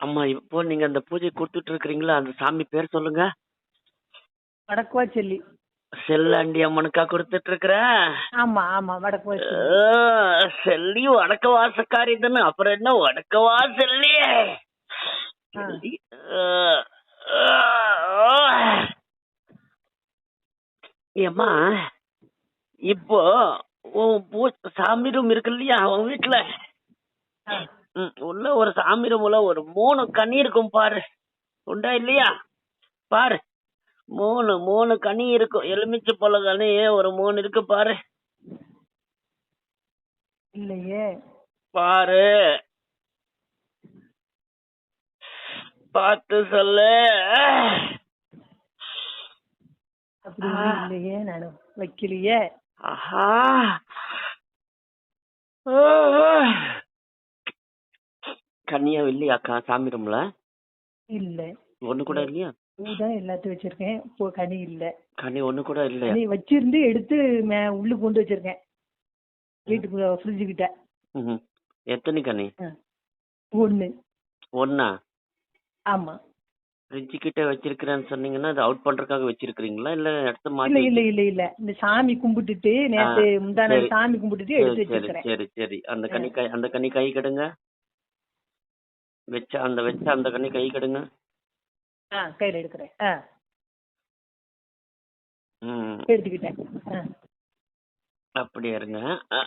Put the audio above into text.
அம்மா இப்போ நீங்க அந்த பூஜை கொடுத்துட்டு இருக்கிறீங்களா அந்த சாமி பேர் சொல்லுங்க. வடக்குவா செல்லி செல்லாண்டி அம்மனுக்கா கொடுத்துட்டு இருக்கிற ஆமா ஆமா வடக்குவா செல்லி செல்லி வடக்க வாசக்காரி தானே. அப்புறம் என்ன வடக்கவா செல்லி ஆ. ஏம்மா இப்போ சாமி ரூம் இருக்கு இல்லையா உன் வீட்டுல உள்ள ஒரு சாமி ரூம்ல ஒரு மூணு கனி இருக்கும் பாரு. உண்டா இல்லையா? பாரு. மூணு மூணு கனி இருக்கும். எலுமிச்சை பழ கனி ஒரு மூணு இருக்கு பாரு. இல்லையே. பாரு. பார்த்து சொல்லு. அப்படி ஒண்ணும் இல்லையே இல்லையாக்கா சாமி ரூம்ல? இல்ல. ஒண்ணு கூட இல்லையா? பூதான் எல்லாத்தையும் வச்சிருக்கேன். பூ கனி இல்ல. கனி ஒண்ணு கூட இல்லையா? கனி வச்சிருந்து எடுத்து மே- உள்ளுக்கு கொண்டு வச்சிருக்கேன். வீட்டுக்குள்ள ஃப்ரிட்ஜு கிட்ட. எத்தனை கனி. ஒண்ணு. ஒண்ணா? ஆமா. ஃப்ரிட்ஜ் கிட்ட வச்சிருக்கிறேன்னு சொன்னீங்கன்னா அது அவுட் பண்றதுக்காக வச்சிருக்கீங்களா இல்ல எடுத்து இல்ல மாத்தி இல்ல இல்ல இல்ல. இந்த சாமி கும்பிட்டுட்டு நேத்து முந்தான. சாமி கும்பிட்டுட்டு எடுத்து சரி வச்சிருக்கிறேன். சரி சரி. அந்த கனி கை அந்த கனி கை கடுங்க. வச்ச அந்த வச்ச அந்த கனி கை கடுங்க. ஆ கையில எடுக்கிறேன். ஆ. எடுத்துக்கிட்டேன். அப்படியே இருங்க. ஆ.